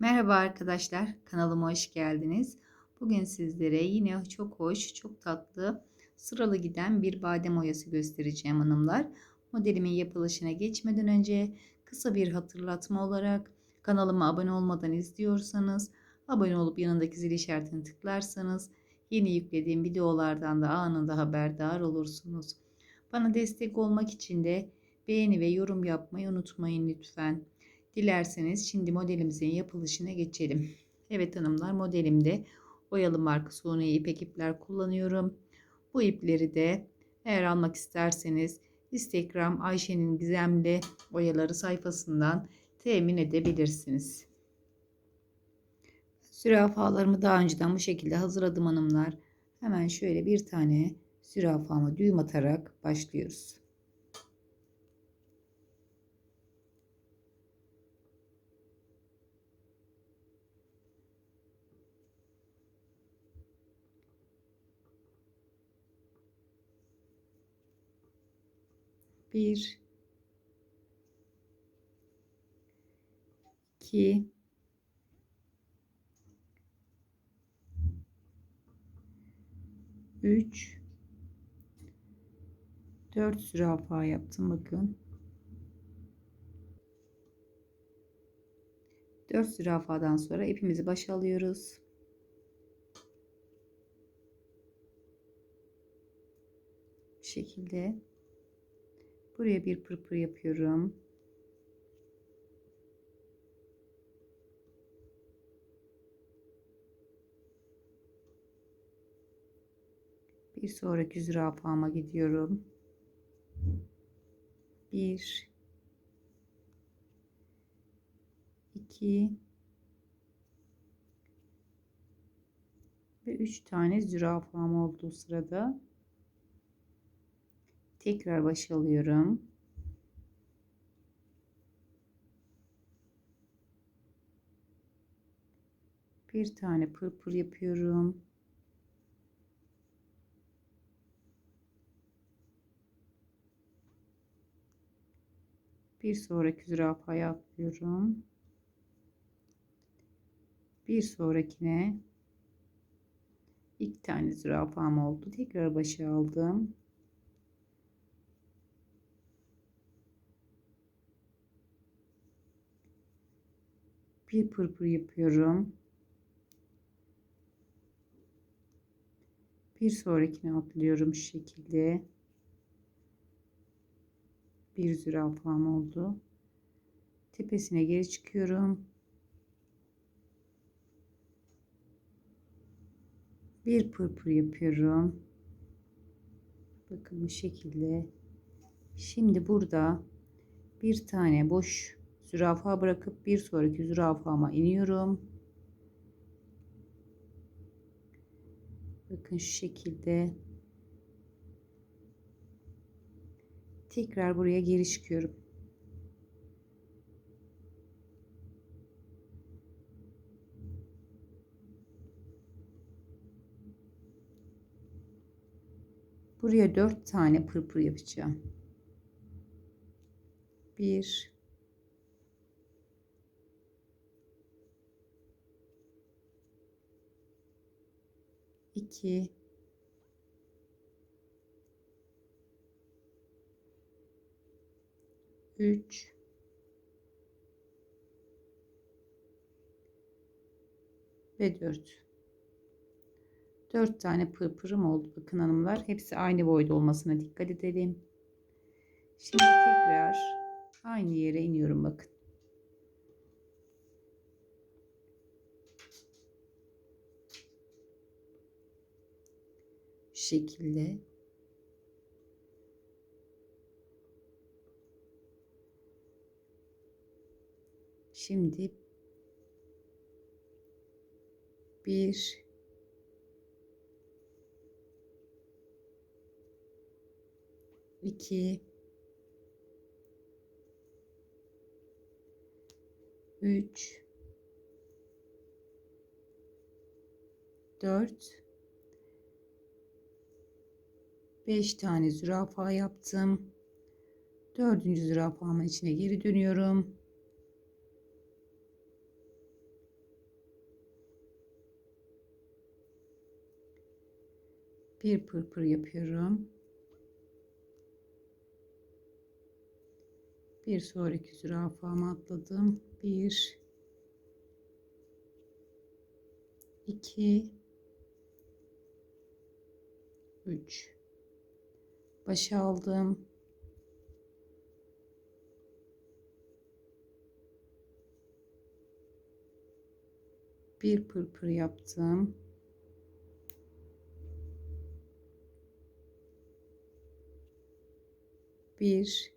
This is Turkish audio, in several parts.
Merhaba arkadaşlar, kanalıma hoş geldiniz. Bugün sizlere yine çok hoş, çok tatlı, sıralı giden bir badem oyası göstereceğim hanımlar. Modelimin yapılışına geçmeden önce kısa bir hatırlatma olarak kanalıma abone olmadan izliyorsanız, abone olup yanındaki zil işaretini tıklarsanız yeni yüklediğim videolardan da anında haberdar olursunuz. Bana destek olmak için de beğeni ve yorum yapmayı unutmayın lütfen. Dilerseniz şimdi modelimizin yapılışına geçelim. Evet hanımlar modelimde oyalı marka suni ipek ipler kullanıyorum. Bu ipleri de eğer almak isterseniz Instagram Ayşe'nin gizemli oyaları sayfasından temin edebilirsiniz. Zürafalarımı daha önceden bu şekilde hazırladım hanımlar. Hemen şöyle bir tane zürafamı düğüm atarak başlıyoruz. Bir, iki, üç, dört zürafa yaptım bakın. Dört zürafadan sonra ipimizi başa alıyoruz. Şekilde Buraya bir pırpır yapıyorum. Bir sonraki zürafama gidiyorum. Bir, iki ve üç tane zürafam olduğu sırada Tekrar baş alıyorum. Bir tane pırpır yapıyorum. Bir sonraki zürafaya atlıyorum. Bir sonrakine iki tane zürafam oldu. Tekrar başa aldım. Bir pırpır yapıyorum. Bir sonrakine atlıyorum şu şekilde. Bir zürafam oldu. Tepesine geri çıkıyorum. Bir pırpır yapıyorum. Bakın bu şekilde. Şimdi burada bir tane boş zürafa bırakıp bir sonraki zürafama iniyorum. Bakın şu şekilde. Tekrar buraya geri çıkıyorum. Buraya dört tane pırpır yapacağım. Bir, 2 3 ve 4 4 tane pırpırım oldu bakın hanımlar. Hepsi aynı boyda olmasına dikkat edelim. Şimdi tekrar aynı yere iniyorum bakın şekilde. Şimdi bir iki üç dört 5 tane zürafa yaptım. Dördüncü zürafamın içine geri dönüyorum. Bir pırpır yapıyorum. Bir sonraki zürafamı atladım. Bir, iki, üç. Başa aldım. Bir pırpır yaptım. Bir,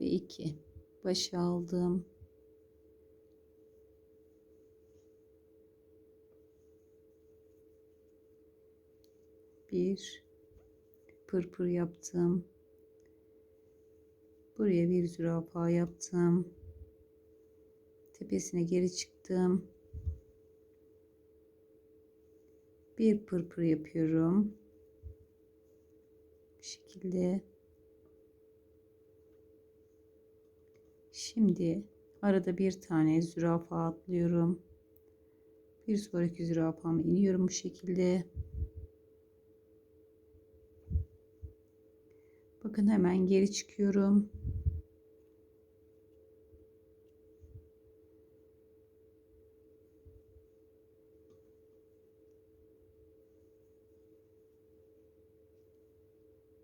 ve 2 başa aldım. Bir pırpır yaptım. Buraya bir zürafa yaptım. Tepesine geri çıktım. Bir pırpır yapıyorum. Bu şekilde Şimdi arada bir tane zürafa atlıyorum. Bir sonraki zürafama iniyorum bu şekilde. Bakın hemen geri çıkıyorum.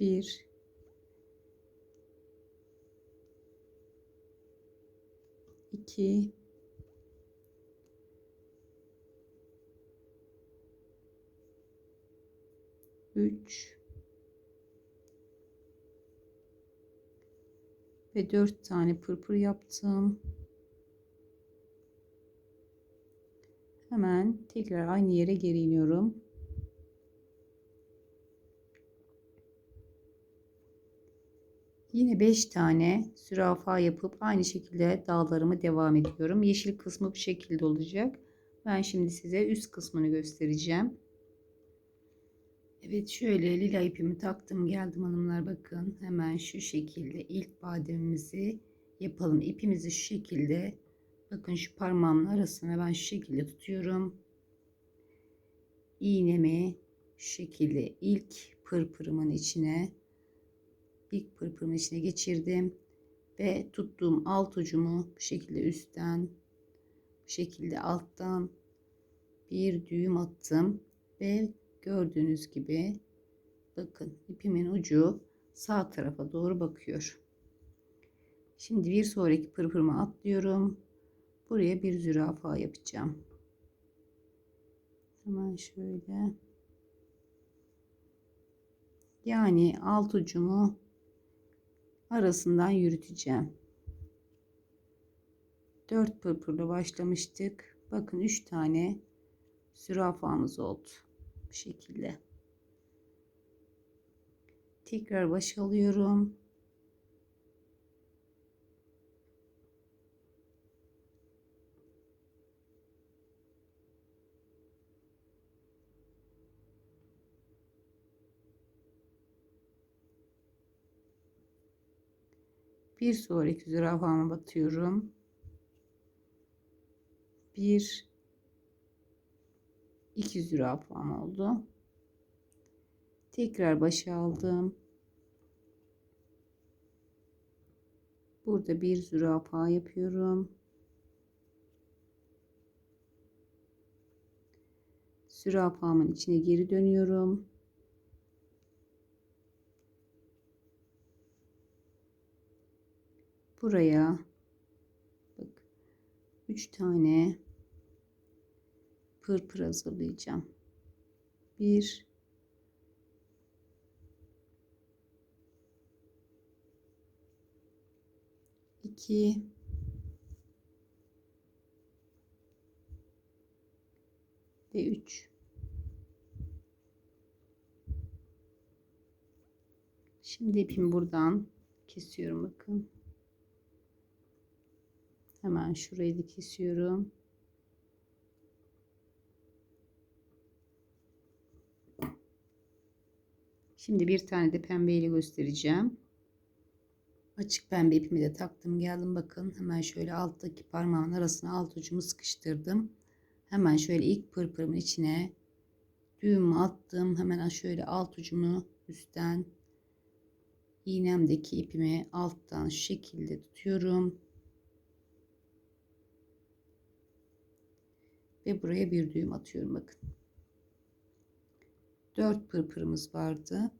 Bir. 2 3 ve 4 tane pırpır yaptım. Hemen tekrar aynı yere geri iniyorum. Yine 5 tane zürafa yapıp aynı şekilde dağlarımı devam ediyorum. Yeşil kısmı bu şekilde olacak. Ben şimdi size üst kısmını göstereceğim. Evet şöyle lila ipimi taktım geldim hanımlar bakın. Hemen şu şekilde ilk bademimizi yapalım. İpimizi şu şekilde bakın şu parmağımın arasına ben şu şekilde tutuyorum. İğnemi şu şekilde ilk pırpırımın içine ilk pırpırımın içine geçirdim ve tuttuğum alt ucumu bu şekilde üstten bu şekilde alttan bir düğüm attım ve gördüğünüz gibi bakın ipimin ucu sağ tarafa doğru bakıyor. Şimdi bir sonraki pırpırıma atlıyorum. Buraya bir zürafa yapacağım. Hemen şöyle. Yani alt ucumu arasından yürüteceğim. 4 pırpırla başlamıştık. Bakın 3 tane zürafamız oldu. Bu şekilde. Tekrar baş alıyorum. Bir sonraki zürafama batıyorum. Bir iki zürafam oldu. Tekrar başa aldım. Burada bir zürafa yapıyorum. Zürafamın içine geri dönüyorum. buraya bak 3 tane pırpır hazırlayacağım. 1 2 ve 3 Şimdi ipimi buradan kesiyorum bakın. Hemen şurayı da kesiyorum. Şimdi bir tane de pembeyle göstereceğim. Açık pembe ipimi de taktım geldim bakın. Hemen şöyle alttaki parmağın arasına alt ucumu sıkıştırdım. Hemen şöyle ilk pırpırımın içine düğümü attım. Hemen şöyle alt ucunu üstten iğnemdeki ipimi alttan şu şekilde tutuyorum. Ve buraya bir düğüm atıyorum bakın. 4 pırpırımız vardı.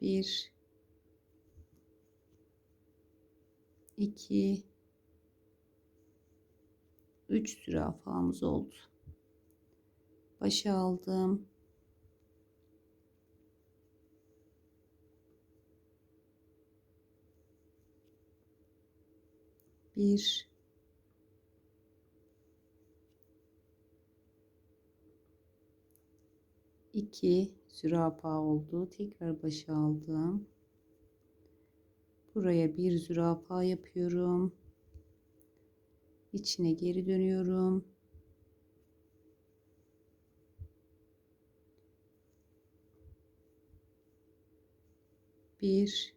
Bir, iki, üç zürafamız oldu. Başa aldım. Bir, 2 zürafa oldu. Tekrar başa aldım. Buraya bir zürafa yapıyorum. İçine geri dönüyorum. Bir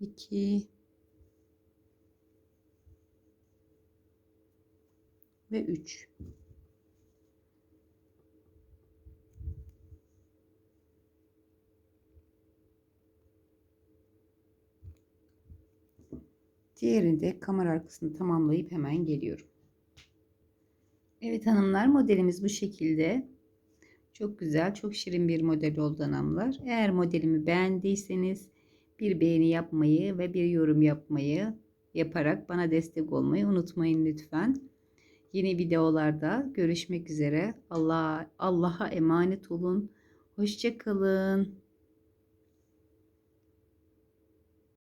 iki ve 3. Diğerini de kamera arkasını tamamlayıp hemen geliyorum. Evet hanımlar modelimiz bu şekilde. Çok güzel, çok şirin bir model oldu hanımlar. Eğer modelimi beğendiyseniz bir beğeni yapmayı ve bir yorum yapmayı yaparak bana destek olmayı unutmayın lütfen. Yeni videolarda görüşmek üzere. Allah Allah'a emanet olun. Hoşça kalın.